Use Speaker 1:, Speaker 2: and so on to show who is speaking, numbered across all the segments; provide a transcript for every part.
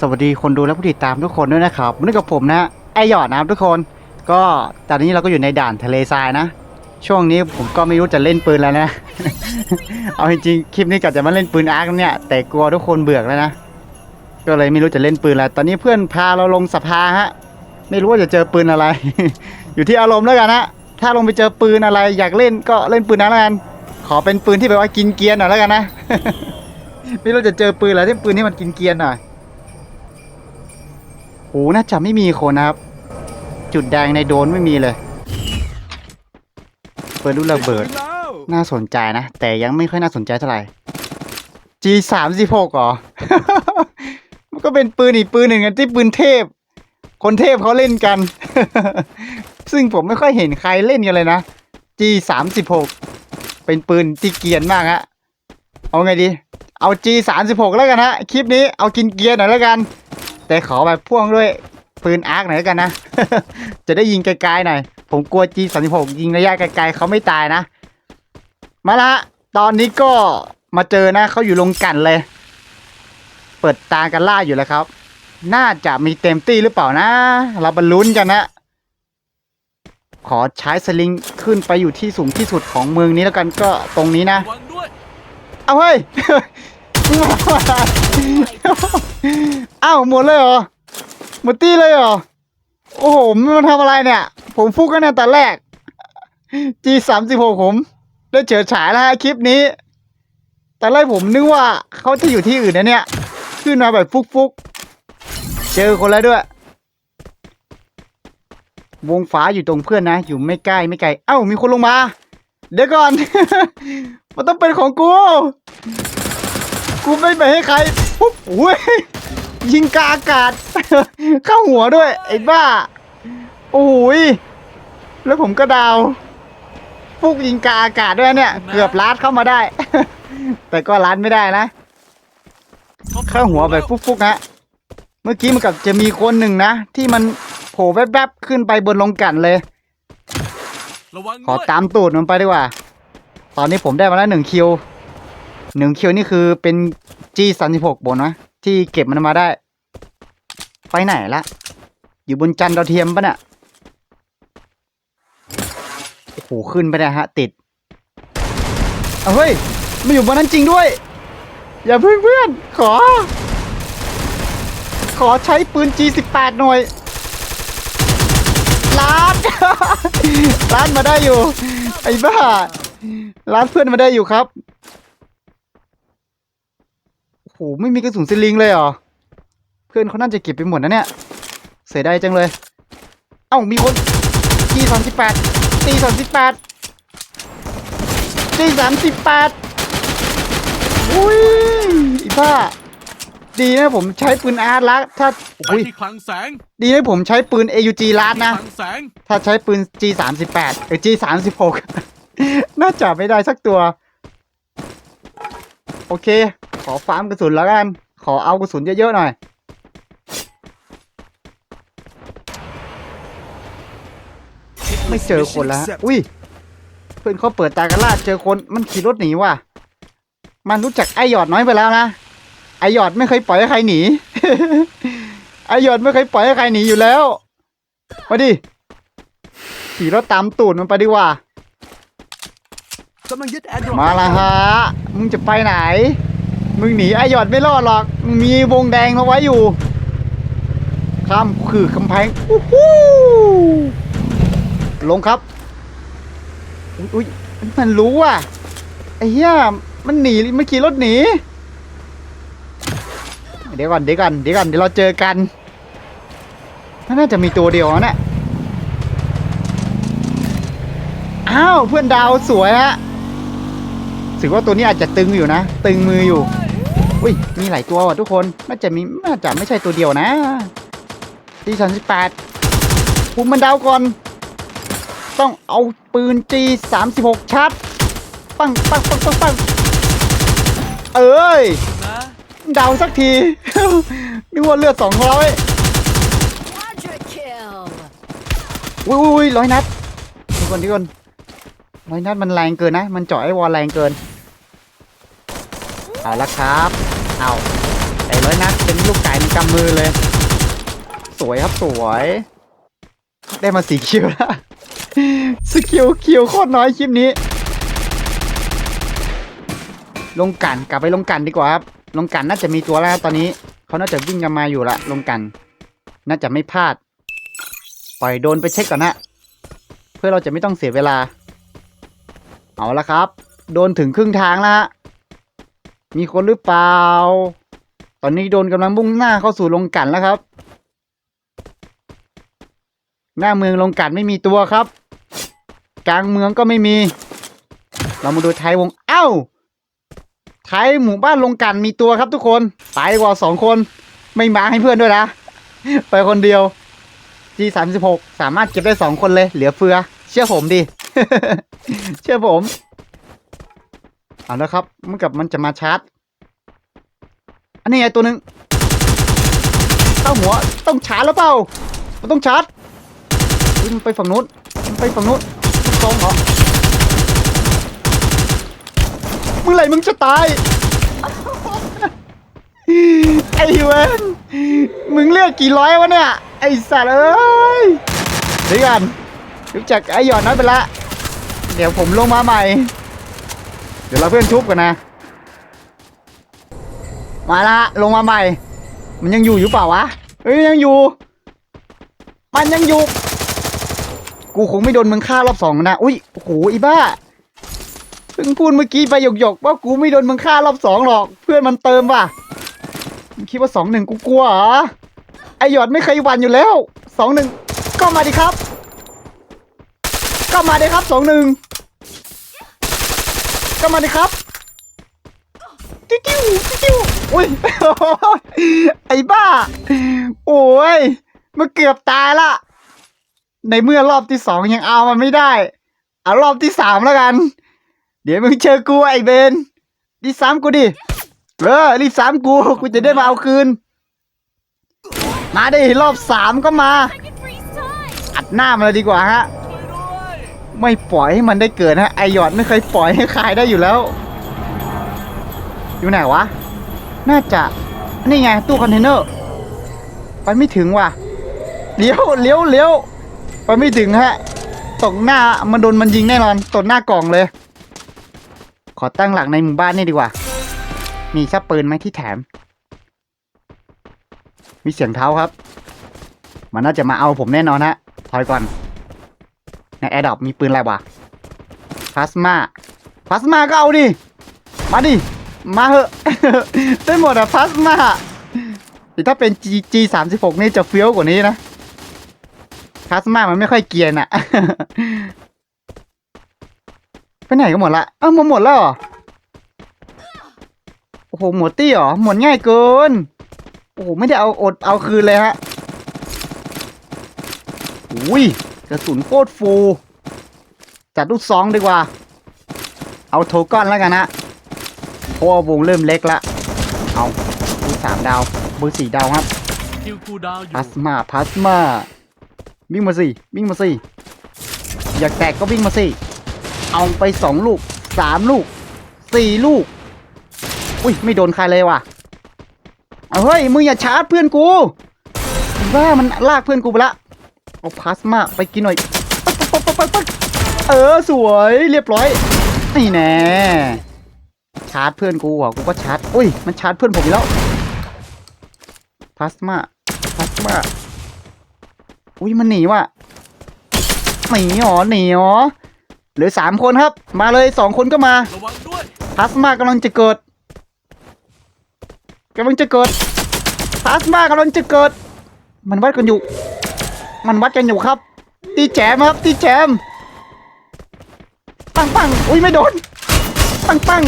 Speaker 1: สวัสดีคนดูและผู้ติดตามทุกคนด้วยนะครับวันนี้กับผมนะไอหยอดนะครับทุกคน ก็ตอนนี้เราก็อยู่ในด่านทะเลทรายนะ ช่วงนี้ผมก็ไม่รู้จะเล่นปืนแล้วนะ เอาจริงๆคลิปนี้กะจะมาเล่นปืนอาร์คเนี่ย แต่กลัวทุกคนเบื่อแล้วนะ ก็เลยไม่รู้จะเล่นปืนอะไรตอนนี้เพื่อนพาเราลงสภาฮะ ไม่รู้ว่าจะเจอปืนอะไร อยู่ที่อารมณ์แล้วกันนะถ้าลงไปเจอปืนอะไร อยากเล่นก็เล่นปืนนั้นแล้วกัน ขอเป็นปืนที่แบบว่ากินเกียร์หน่อยแล้วกันนะ ไม่รู้จะเจอปืนอะไรที่ปืนที่มันกินเกียร์หน่อย โอ้น่าจะไม่มีคนนะครับ จุดแดงในโดนไม่มีเลย เปิดลูระเบิด น่าสนใจนะ แต่ยังไม่ค่อยน่าสนใจเท่าไหร่ G สามสิบหกหรอ มันก็เป็นปืนอีกปืนหนึ่งอะที่ปืนเทพ คนเทพเขาเล่นกัน ซึ่งผมไม่ค่อยเห็นใครเล่นกันเลยนะ G สามสิบหกเป็นปืนที่เกียนมากฮะ เอาไงดี เอา G สามสิบหกแล้วกันฮะ คลิปนี้เอากินเกียร์หน่อยแล้วกัน แต่ขอแบบพ่วงด้วยปืนอาร์คหน่อยกันนะ จะได้ยิงไกลๆหน่อย ผมกลัว G สามสิบหกยิงระยะไกลๆเขาไม่ตายนะ มาละ ตอนนี้ก็มาเจอนะเขาอยู่ลงกันเลย เปิดตากันล่าอยู่แล้วครับ น่าจะมีเต็มตี้หรือเปล่านะ เราบรรลุนกันนะ ขอใช้สลิงขึ้นไปอยู่ที่สูงที่สุดของเมืองนี้แล้วกันก็ตรงนี้นะ เอาเฮ้ย อ้าวหมดเลยเหรอหมดตี้เลยเหรอ โอ้โห มันทำอะไรเนี่ย ผมฟุกกันในตอนแรก G สามสิบหกผม ได้เฉิดฉายแล้วฮะคลิปนี้ แต่แรกผมนึกว่าเขาจะอยู่ที่อื่นนะเนี่ย ขึ้นมาแบบฟุกฟุกเจอคนแล้วด้วย วงฟ้าอยู่ตรงเพื่อนนะ อยู่ไม่ใกล้ไม่ไกล เอ้ามีคนลงมา เดี๋ยวก่อน มันต้องเป็นของกู กูไม่ไปให้ใครปุ๊บอุ้ยยิงกาอากาศ เข้าหัวด้วย ไอ้บ้า โอ้ยแล้วผมก็ดาวฟุกยิงกาอากาศด้วยเนี่ย เกือบลัดเข้ามาได้ แต่ก็ลัดไม่ได้นะเข้าหัวแบบฟุกๆนะเมื่อกี้มันกับจะมีคนหนึ่งนะ ที่มันโผล่แวบๆขึ้นไปบนลงกันเลย
Speaker 2: ระวัง
Speaker 1: ขอ
Speaker 2: ด้วย
Speaker 1: ตามตูดมันไปดีกว่า ตอนนี้ผมได้มาแล้วหนึ่งคิว หนึ่งคิวนี่คือเป็น G สามสิบหกบนนะที่เก็บมันมาได้ ไปไหนละ อยู่บนจันดาวเทียมปะเนี่ยโอ้โหขึ้นไปเลยฮะ ติดเอเฮ้ยมาอยู่บนนั้นจริงด้วย อย่าเพื่อนเพื่อนขอ ขอใช้ปืน G สิบแปดหน่อยล้านล้านมาได้อยู่ ไอ้บ้าล้านเพื่อนมาได้อยู่ครับ โอ้โหไม่มีกระสุนสลิงเลยเหรอ เพื่อนเขาน่าจะเก็บไปหมดนะเนี่ย เสียดายจังเลย เอ้ามีคนจีสามสิบแปดตีสามสิบแปดจีสามสิบแปดอุ้ยไอีบ้า ดีนะผมใช้ปืนอาร์ตละถ้า
Speaker 2: ไป
Speaker 1: อุ้ย
Speaker 2: ที่คลังแสง
Speaker 1: ดีนะผมใช้ปืน AUG ลาดนะ
Speaker 2: คลังแสง
Speaker 1: ถ้าใช้ปืน G สามสิบแปดหรือ G สามสิบหกน่าจะไม่ได้สักตัว โอเคข อฟาร์มกระสุนแล้วกัน ขอเอากระสุนเยอะๆหน่อย ไม่เจอคนแล้วฮะอุ้ย เพื่อนเขาเปิดตากันล่าเจอคน มันขี่รถหนีว่ะ มันรู้จักไอหยอดน้อยไปแล้วนะ ไอหยอดไม่เคยปล่อยให้ใครหนี ไอหยอดไม่เคยปล่อยให้ใครหนีอยู่แล้ว มาดิ ขี่รถตามตูดมันไปดีกว่า
Speaker 2: กำลังยึดแอร์ดรอป
Speaker 1: มาละฮะ มึงจะไปไหน มึงหนีไอหยอดไม่รอดหรอก มีวงแดงมาไว้อยู่ข้ามคือกำแพงอู้หูลงครับอุ้ยมันรู้อะไอ้เหี้ยมันหนีเมันขี่รถหนี เดี๋ยวก่อนเดี๋ยวก่อนเดี๋ยวก่อนเดี๋ยวเราเจอกันน่าจะมีตัวเดียวนะเนี่ยอ้าวเพื่อนดาวสวยฮะถือว่าตัวนี้อาจจะตึงอยู่นะ ตึงมืออยู่ อุ้ย มีหลายตัวว่ะทุกคน น่าจะมี น่าจะไม่ใช่ตัวเดียวนะตีสามสิบแปดคุมมันดาวก่อน ต้องเอาปืนจีสามสิบหกชัด ปังปังปังปังปังเอ้ย ดาวสักที นึกว่าเลือดสองร้อยอุ้ยอุ้ยร้อยนัดดีก่อนดีก่อนร้อยนัดมันแรงเกินนะ มันเจาะไอ้วอลแรงเกิน เอาละครับ เอาไอ้ร้อยนัดเป็นลูกไก่ในกำมือเลย สวยครับสวย ได้มาสีคิวแล้วสกิลคิวโคตรน้อยคลิปนี้ ลงกันกลับไปลงกันดีกว่าครับ ลงกันน่าจะมีตัวแล้วตอนนี้เขาน่าจะวิ่งกันมาอยู่ละลงกัน น่าจะไม่พลาด ปล่อยโดนไปเช็คก่อนนะเพื่อเราจะไม่ต้องเสียเวลา เอาละครับ โดนถึงครึ่งทางแล้วฮะ มีคนหรือเปล่า ตอนนี้โดนกำลังมุ่งหน้าเข้าสู่ลงกันแล้วครับ หน้าเมืองลงกันไม่มีตัวครับ กลางเมืองก็ไม่มี เรามาดูไทยวง เอ้าไทยหมู่บ้านลงกันมีตัวครับทุกคน ไปกว่าสองคน ไม่มาให้เพื่อนด้วยนะ ไปคนเดียว G สามสิบหกสามารถเก็บได้สองคนเลย เหลือเฟือ เชื่อผมดิ เชื่อผม เอาแล้วครับเมื่อกับมันจะมาชาร์จ อันนี้ไงตัวหนึ่งเข้าหัว ต้องชาร์จแล้วเปล่า มันต้องชาร์จมันไปฝั่งนู้นมันไปฝั่งนู้นลูกซองเหรอเมื่อไหร่มึงจะตาย ไอ้เวนมึงเลือกกี่ร้อยวะเนี่ย ไอ้สัตว์เอ้ยเดี๋ยวกันรู้จักไอ้หยอดน้อยไปละ เดี๋ยวผมลงมาใหม่ เดี๋ยวเราเพื่อนชุบกันนะ มาละลงมาใหม่ มันยังอยู่อยู่เปล่าวะเฮ้ยยังอยู่ มันยังอยู่ กูคงไม่โดนมึงฆ่ารอบสองนะ อุ้ยโอ้โหอีบ้าเพิ่งพูดเมื่อกี้ไปหยกๆว่ากูไม่โดนมึงฆ่ารอบสองหรอก เพื่อนมันเติมว่ะมึงคิดว่าสองหนึ่งกูกลัวเหรอไอหยอดไม่เคยหวันอยู่แล้วสองหนึ่งก็มาดิครับ ก็มาดิครับสองหนึ่ง ก็มาดิครับติ๊วติ๊วติ๊วอุ้ยไอ้บ้า โอ้ยมันเกือบตายละ ในเมื่อรอบที่สองยังเอามันไม่ได้เอารอบที่สามแล้วกัน เดี๋ยวมึงเจอกูไอ้เบนรีบซ้ำกูดิเออรีบซ้ำกูกูจะได้มาเอาคืน มาดิรอบสามก็มา อัดหน้ามันเลยดีกว่าฮะ ไม่ปล่อยให้มันได้เกิดฮะไอหยอดไม่เคยปล่อยให้ใครได้อยู่แล้ว อยู่ไหนวะ น่าจะนี่ไงตู้คอนเทนเนอร์ไปไม่ถึงว่ะเลี้ยวเลี้ยวเลี้ยวไปไม่ถึงฮะตกหน้ามันโดนมันยิงแน่นอนตกหน้ากล่องเลย ขอตั้งหลักในหมู่บ้านนี่ดีกว่า มีชักปืนไหมที่แถม มีเสียงเท้าครับ มันน่าจะมาเอาผมแน่นอนฮะถอยก่อน ในแอร์ดอปมีปืนอะไรวะพลาสมาพลาสมาก็เอาดิ มาดิ มาเหอะ ได้หมดอะพลาสมาแต่ถ้าเป็น G G สามสิบหกนี่จะเฟี้ยวกว่านี้นะพลาสมามันไม่ค่อยเกียนอะไปไหนก็หมดละ เอ้าหมดหมดแล้วเหรอ โอ้โห หมดตี้เหรอ หมดง่ายเกิน โอ้โห ไม่ได้เอาอดเอาคืนเลยฮะอุ้ย กระสุนโคตรฟู จัดลูกซองดีกว่า เอาโทก้อนแล้วกันนะเพราะว่าวงเริ่มเล็กละ เอาเบอร์สามดาวเบอร์สี่ดาวครับ
Speaker 2: คิวคูดาว
Speaker 1: พลาสมาพลาสมาวิ่งมาสิวิ่งมาสิอยากแตกก็วิ่งมาสิเอาไปสองลูกสามลูกสี่ลูก อุ้ยไม่โดนใครเลยว่ะเอาเฮ้ยมึงอย่าชาร์จเพื่อนกูว่ามันลากเพื่อนกูไปละ เอาพลาสมาไปกินหน่อยปั๊กปั๊กปั๊กปั๊กปั๊กเออสวยเรียบร้อยนี่แน่ชาร์จเพื่อนกูอะกูก็ชาร์จอุ้ยมันชาร์จเพื่อนผมอีกแล้วพลาสมาพลาสมาอุ้ยมันหนีว่ะหนีหรอหนีหรอเหลือสามคนครับ มาเลยสองคนก็มาพลาสมากำลังจะเกิดกำลังจะเกิดพลาสมากำลังจะเกิด มันวัดกันอยู่ มันวัดกันอยู่ครับ ตีแจมครับ ตีแจม ปังปังอุ้ยไม่โดน ปังปัง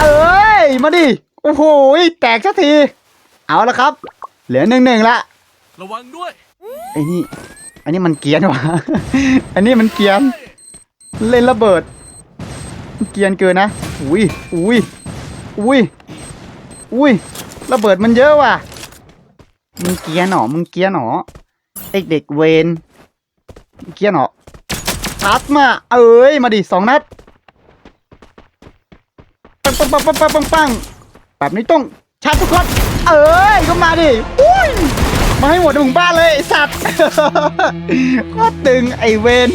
Speaker 1: เอ้ย มาดิ โอ้โห แตกสักที เอาละครับ เหลือหนึ่งหนึ่งละ
Speaker 2: ระวังด้วย
Speaker 1: ไอ้นี่ อันนี้มันเกรียนว่ะอันนี้มันเกรียน เล่นระเบิด เกรียนเกินนะ อุ้ย อุ้ย อุ้ย อุ้ย ระเบิดมันเยอะว่ะ มึงเกรียหนอ มึงเกรียหนอเด็กเด็กเวนมึงเกรียหนอชัดมา เอ้ย มาดิสองนัด ปังปังปังปังปังปังปังแบบนี้ต้องชาร์จทุกคน เอ้ย ก็มาดิ อุ้ย มาให้หมดในหมู่บ้านเลยไอสัตว์ก็ตึงไอเวน